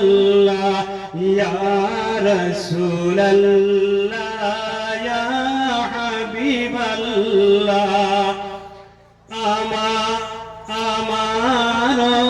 আল্লাহ ইয়া রাসূলুল্লাহ ইয়া হাবিবাল্লাহ আমা আমার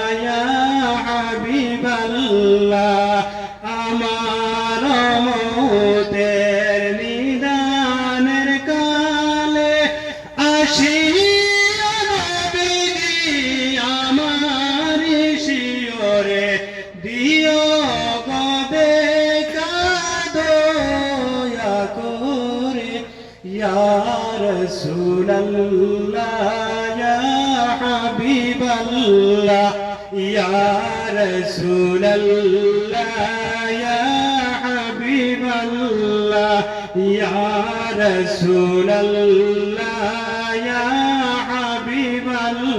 ইয়া হাবিবাল্লাহ ইয়া রাসূলুল্লাহ ইয়া হাবিবাল্লাহ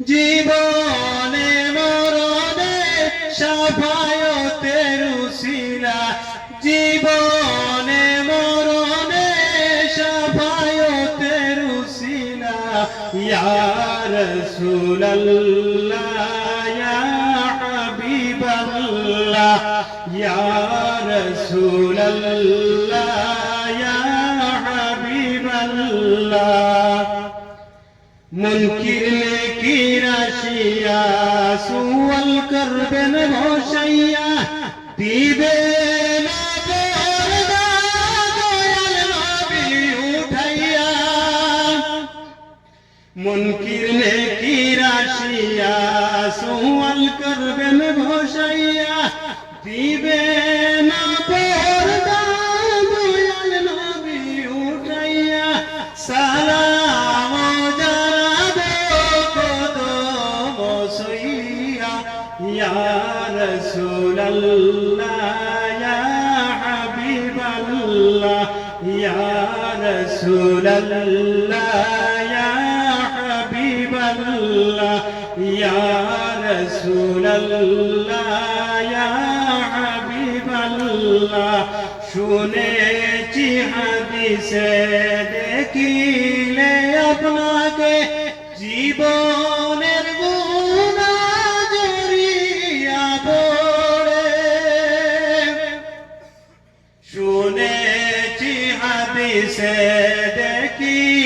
জীবনে মরণে সাফায়তের উসিলা জীবনে রাশিয়া সুয়াল করবেন ভসাইয়া পর্দা মুনকির নে কি রাশিয়া, সুয়াল করবেন ভসাইয়া। দিবে না পর্দা দয়াল নবী উঠাইয়া। ইয়া রাসূলুল্লাহ, ইয়া হাবিবাল্লাহ, ইয়া রাসূলুল্লাহ ইয়া হাবিবাল্লাহ ইয়া রাসূলুল্লাহ ইয়া হাবিবাল্লাহ শুনেছি হাদিসে দেখিলে আপনাকে জীবনের গুণা পড়ে শুনেছি হাদিসে দেখিলে